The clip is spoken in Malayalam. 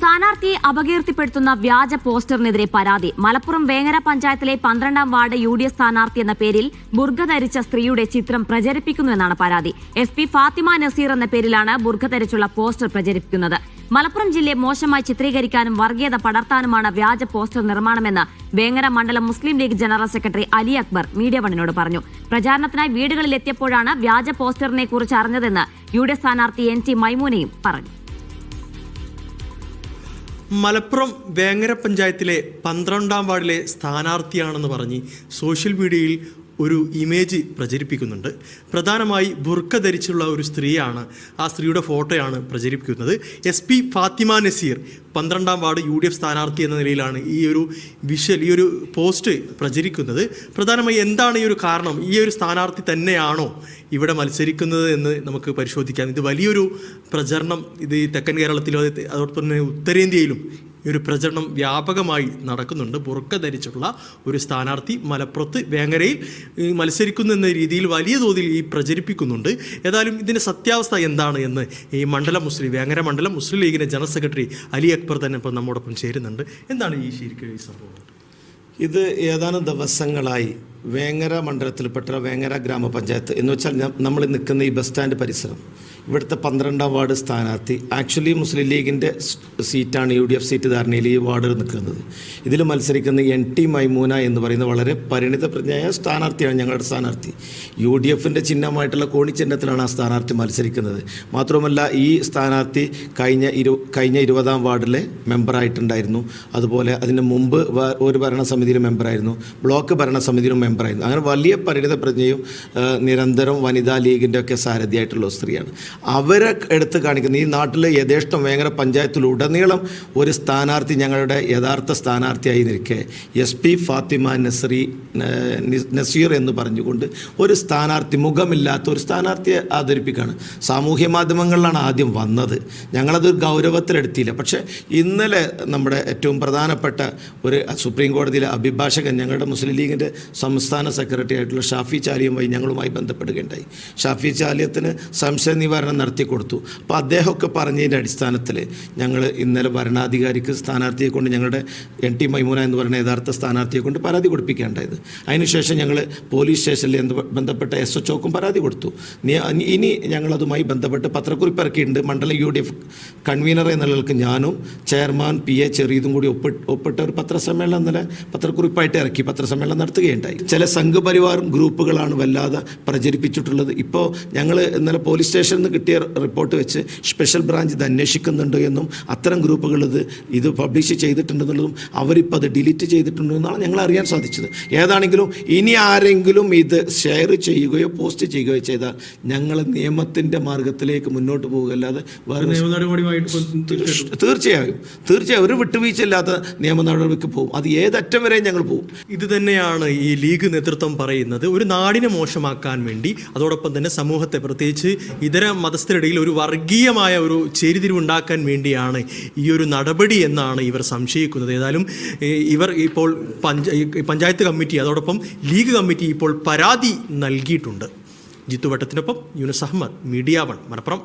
സ്ഥാനാർത്ഥിയെ അപകീർത്തിപ്പെടുത്തുന്ന വ്യാജ പോസ്റ്ററിനെതിരെ പരാതി. മലപ്പുറം വേങ്ങര പഞ്ചായത്തിലെ പന്ത്രണ്ടാം വാർഡ് യു ഡി എഫ് സ്ഥാനാർത്ഥി എന്ന പേരിൽ ബുർഖ ധരിച്ച സ്ത്രീയുടെ ചിത്രം പ്രചരിപ്പിക്കുന്നുവെന്നാണ് പരാതി. എസ് പി ഫാത്തിമ നസീർ എന്ന പേരിലാണ് ബുർഖ ധരിച്ചുള്ള പോസ്റ്റർ പ്രചരിപ്പിക്കുന്നത്. മലപ്പുറം ജില്ലയെ മോശമായി ചിത്രീകരിക്കാനും വർഗീയത പടർത്താനുമാണ് വ്യാജ പോസ്റ്റർ നിർമ്മാണമെന്ന് വേങ്ങര മണ്ഡലം Muslim League general secretary Ali Akbar media വണ്ണിനോട് പറഞ്ഞു. പ്രചാരണത്തിനായി വീടുകളിലെത്തിയപ്പോഴാണ് വ്യാജ പോസ്റ്ററിനെ കുറിച്ച് അറിഞ്ഞതെന്ന് യു ഡി എഫ് സ്ഥാനാർത്ഥി എൻ ടി മൈമൂനയും പറഞ്ഞു. മലപ്പുറം വേങ്ങര പഞ്ചായത്തിലെ പന്ത്രണ്ടാം വാർഡിലെ സ്ഥാനാർത്ഥിയാണെന്ന് പറഞ്ഞ് സോഷ്യൽ മീഡിയയിൽ ഒരു ഇമേജ് പ്രചരിപ്പിക്കുന്നുണ്ട്. പ്രധാനമായി ബുർക്ക ധരിച്ചുള്ള ഒരു സ്ത്രീയാണ് ആ സ്ത്രീയുടെ ഫോട്ടോയാണ് പ്രചരിപ്പിക്കുന്നത്. എസ് പി ഫാത്തിമ നസീർ പന്ത്രണ്ടാം വാർഡ് യു ഡി എഫ് സ്ഥാനാർത്ഥി എന്ന നിലയിലാണ് ഈ ഒരു വിഷ്വൽ ഈ ഒരു പോസ്റ്റ് പ്രചരിക്കുന്നത്. പ്രധാനമായി എന്താണ് ഈ ഒരു കാരണം? ഈ ഒരു സ്ഥാനാർത്ഥി തന്നെയാണോ ഇവിടെ മത്സരിക്കുന്നത് എന്ന് നമുക്ക് പരിശോധിക്കാം. ഇത് വലിയൊരു പ്രചരണം. ഇത് തെക്കൻ കേരളത്തിലും അത് അതോടൊപ്പം തന്നെ ഉത്തരേന്ത്യയിലും ഈ ഒരു പ്രചരണം വ്യാപകമായി നടക്കുന്നുണ്ട്. ബുർക്ക ധരിച്ചുള്ള ഒരു സ്ഥാനാർത്ഥി മലപ്പുറത്ത് വേങ്ങരയിൽ മത്സരിക്കുന്നു എന്ന രീതിയിൽ വലിയ തോതിൽ ഈ പ്രചരിപ്പിക്കുന്നുണ്ട്. ഏതായാലും ഇതിന്റെ സത്യാവസ്ഥ എന്താണ് എന്ന് ഈ മണ്ഡലം മുസ്ലിം വേങ്ങര മണ്ഡലം മുസ്ലിം ലീഗിന്റെ ജനറൽ സെക്രട്ടറി അലി അക്ബർ തന്നെ ഇപ്പോൾ നമ്മോടൊപ്പം ചേരുന്നുണ്ട്. എന്താണ് ഈ ശരിക്കും ഈ സംഭവം? ഇത് ഏതാനും ദിവസങ്ങളായി വേങ്ങര മണ്ഡലത്തിൽപ്പെട്ട വേങ്ങര ഗ്രാമപഞ്ചായത്ത് എന്ന് വെച്ചാൽ നമ്മൾ നിൽക്കുന്ന ഈ ബസ് സ്റ്റാൻഡ് പരിസരം. ഇവിടുത്തെ പന്ത്രണ്ടാം വാർഡ് സ്ഥാനാർത്ഥി. ആക്ച്വലി മുസ്ലിം ലീഗിന്റെ സീറ്റാണ് യു ഡി എഫ് സീറ്റ് ധാരണയിൽ ഈ വാർഡിൽ നിൽക്കുന്നത്. ഇതിൽ മത്സരിക്കുന്ന എൻ ടി മൈമൂന എന്ന് പറയുന്ന വളരെ പരിണിതപ്രജ്ഞയായ സ്ഥാനാർത്ഥിയാണ് ഞങ്ങളുടെ സ്ഥാനാർത്ഥി. യു ഡി എഫിന്റെ ചിഹ്നമായിട്ടുള്ള കോണിച്ചിഹ്നത്തിലാണ് ആ സ്ഥാനാർത്ഥി മത്സരിക്കുന്നത്. മാത്രമല്ല ഈ സ്ഥാനാർത്ഥി കഴിഞ്ഞ ഇരു കഴിഞ്ഞ ഇരുപതാം വാർഡിലെ മെമ്പറായിട്ടുണ്ടായിരുന്നു അതുപോലെ അതിന് മുമ്പ് ഒരു ഭരണസമിതിയിലും മെമ്പറായിരുന്നു ബ്ലോക്ക് ഭരണസമിതിയിലും മെമ്പറായിരുന്നു അങ്ങനെ വലിയ പരിണിത പ്രജ്ഞയും നിരന്തരം വനിതാ ലീഗിന്റെ ഒക്കെ സാരഥിയായിട്ടുള്ള സ്ത്രീയാണ്. അവരെ എടുത്ത് കാണിക്കുന്ന. ഈ നാട്ടിൽ യഥേഷ്ടം വേങ്ങര പഞ്ചായത്തിലുടനീളം ഒരു സ്ഥാനാർത്ഥി ഞങ്ങളുടെ യഥാർത്ഥ സ്ഥാനാർത്ഥിയായി നിൽക്കെ. എസ് പി ഫാത്തിമ നസറി നസീർ എന്ന് പറഞ്ഞുകൊണ്ട് ഒരു സ്ഥാനാർത്ഥി മുഖമില്ലാത്ത ഒരു സ്ഥാനാർത്ഥിയെ അവതരിപ്പിക്കുകയാണ്. സാമൂഹ്യ മാധ്യമങ്ങളിലാണ് ആദ്യം വന്നത്. ഞങ്ങളത് ഗൗരവത്തിലെടുത്തിയില്ല. പക്ഷേ ഇന്നലെ നമ്മുടെ ഏറ്റവും പ്രധാനപ്പെട്ട ഒരു സുപ്രീം കോടതിയിലെ അഭിഭാഷകൻ ഞങ്ങളുടെ മുസ്ലിം ലീഗിന്റെ സംസ്ഥാന സെക്രട്ടറി ആയിട്ടുള്ള ഷാഫി ചാലിയുമായി ഞങ്ങളുമായി ബന്ധപ്പെടുകയുണ്ടായി. ഷാഫി ചാലിയത്തിന് സംശയ നിവാരണം നടത്തി കൊടുത്തു അപ്പോൾ അദ്ദേഹമൊക്കെ പറഞ്ഞതിന്റെ അടിസ്ഥാനത്തിൽ ഞങ്ങൾ ഇന്നലെ ഭരണാധികാരിക്ക് സ്ഥാനാർത്ഥിയെ കൊണ്ട് ഞങ്ങളുടെ എൻ ടി മൈമൂന എന്ന് പറയുന്ന യഥാർത്ഥ സ്ഥാനാർത്ഥിയെ കൊണ്ട് പരാതി കൊടുപ്പിക്കേണ്ടത് അതിനുശേഷം ഞങ്ങൾ പോലീസ് സ്റ്റേഷനിൽ ബന്ധപ്പെട്ട എസ് എച്ച് ഒക്കും പരാതി കൊടുത്തു. ഇനി ഞങ്ങളതുമായി ബന്ധപ്പെട്ട് പത്രക്കുറിപ്പ് ഇറക്കിയിട്ടുണ്ട്. മണ്ഡലം യു ഡി എഫ് കൺവീനർ എന്നുള്ളവർക്ക് ഞാനും ചെയർമാൻ പി എ ചെറിയതും കൂടി ഒപ്പിട്ട് ഒപ്പിട്ട ഒരു പത്രസമ്മേളനം ഇന്നലെ പത്രക്കുറിപ്പായിട്ട് ഇറക്കി. പത്രസമ്മേളനം നടത്തുകയുണ്ടായി. ചില സംഘപരിവാറും ഗ്രൂപ്പുകളാണ് വല്ലാതെ പ്രചരിപ്പിച്ചിട്ടുള്ളത്. ഇപ്പോൾ ഞങ്ങൾ ഇന്നലെ പോലീസ് സ്റ്റേഷനിൽ നിന്ന് കിട്ടിയ റിപ്പോർട്ട് വെച്ച് സ്പെഷ്യൽ ബ്രാഞ്ച് ഇത് അന്വേഷിക്കുന്നുണ്ട് എന്നും അത്തരം ഗ്രൂപ്പുകൾ ഇത് ഇത് പബ്ലിഷ് ചെയ്തിട്ടുണ്ടെന്നുള്ളതും അവരിപ്പോൾ അത് ഡിലീറ്റ് ചെയ്തിട്ടുണ്ടെന്നാണ് ഞങ്ങൾ അറിയാൻ സാധിച്ചത്. ഏതാണെങ്കിലും ഇനി ആരെങ്കിലും ഇത് ഷെയർ ചെയ്യുകയോ പോസ്റ്റ് ചെയ്യുകയോ ചെയ്താൽ ഞങ്ങൾ നിയമത്തിന്റെ മാർഗത്തിലേക്ക് മുന്നോട്ട് പോകുകയല്ലാതെ വേറെ തീർച്ചയായും തീർച്ചയായും. ഒരു വിട്ടുവീഴ്ചയില്ലാത്ത നിയമ നടപടിക്ക് പോകും അത് ഏതറ്റം വരെയും ഞങ്ങൾ പോകും ഇത് തന്നെയാണ് ഈ ലീഗ് നേതൃത്വം പറയുന്നത്. ഒരു നാടിനെ മോശമാക്കാൻ വേണ്ടി അതോടൊപ്പം തന്നെ സമൂഹത്തെ പ്രത്യേകിച്ച് ഇതര മതസ്ഥരിടയിൽ ഒരു വർഗീയമായ ഒരു ചേരിതിരിവുണ്ടാക്കാൻ വേണ്ടിയാണ് ഈ ഒരു നടപടി എന്നാണ് ഇവർ സംശയിക്കുന്നത്. ഏതായാലും ഇവർ ഇപ്പോൾ പഞ്ചായ പഞ്ചായത്ത് കമ്മിറ്റി അതോടൊപ്പം ലീഗ് കമ്മിറ്റി ഇപ്പോൾ പരാതി നൽകിയിട്ടുണ്ട്. ജിത്തു വട്ടത്തിനൊപ്പം യൂനസ് അഹമ്മദ് മീഡിയ വൺ മലപ്പുറം.